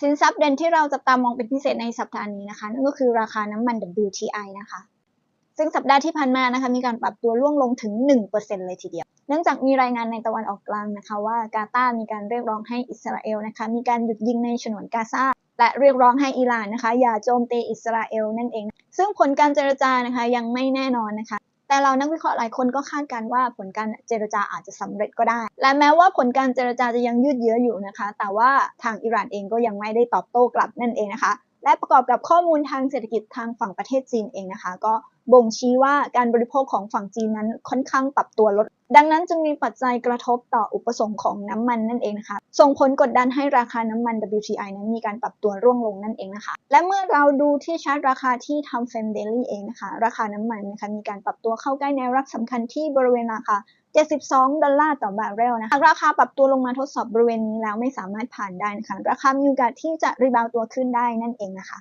สินทรัพย์เด่นที่เราจับตามองเป็นพิเศษในสัปดาห์นี้นะคะนั่นก็คือราคาน้ำมัน WTI นะคะ ซึ่งสัปดาห์ที่ผ่านมานะคะมีการปรับตัวร่วงลงถึง 1%เลยทีเดียว เนื่องจากมีรายงานในตะวันออกกลางนะคะ ว่ากาตาร์มีการเรียกร้องให้อิสราเอลนะคะมีการหยุดยิงในฉนวนกาซาและเรียกร้องให้อิหร่านนะคะอย่าโจมตีอิสราเอลนั่นเอง ซึ่งผลการเจรจานะคะยังไม่แน่นอนนะคะ แต่เรานักวิเคราะห์หลายคนก็คาดการณ์ว่าผลการเจรจาอาจจะสำเร็จก็ได้ และแม้ว่าผลการเจรจาจะยังยืดเยื้ออยู่นะคะ แต่ว่าทางอิหร่านเองก็ยังไม่ได้ตอบโต้กลับนั่นเองนะคะ และประกอบกับข้อมูลทางเศรษฐกิจทางฝั่งประเทศจีนเองนะคะ ก็ บ่งชี้ว่าการบริโภคของฝั่งจีนนั้นค่อนข้างปรับตัวลด ดังนั้นจึงมีปัจจัยกระทบต่ออุปสงค์ของน้ำมันนั่นเองนะคะ ส่งผลกดดันให้ราคาน้ำมัน WTI นั้นมีการปรับตัวร่วงลงนั่นเองนะคะ และเมื่อเราดูที่ชาร์ตราคาที่ทำเฟมเดลี่เองนะคะ ราคาน้ำมันนะคะมีการปรับตัวเข้าใกล้แนวรับสำคัญที่บริเวณราคา72 ดอลลาร์ต่อบาร์เรลนะคะหากราคาปรับตัวลงมาทดสอบบริเวณนี้แล้วไม่สามารถผ่านได้นะคะ ราคามีโอกาสที่จะรีบาวตัวขึ้นได้นั่นเองนะคะ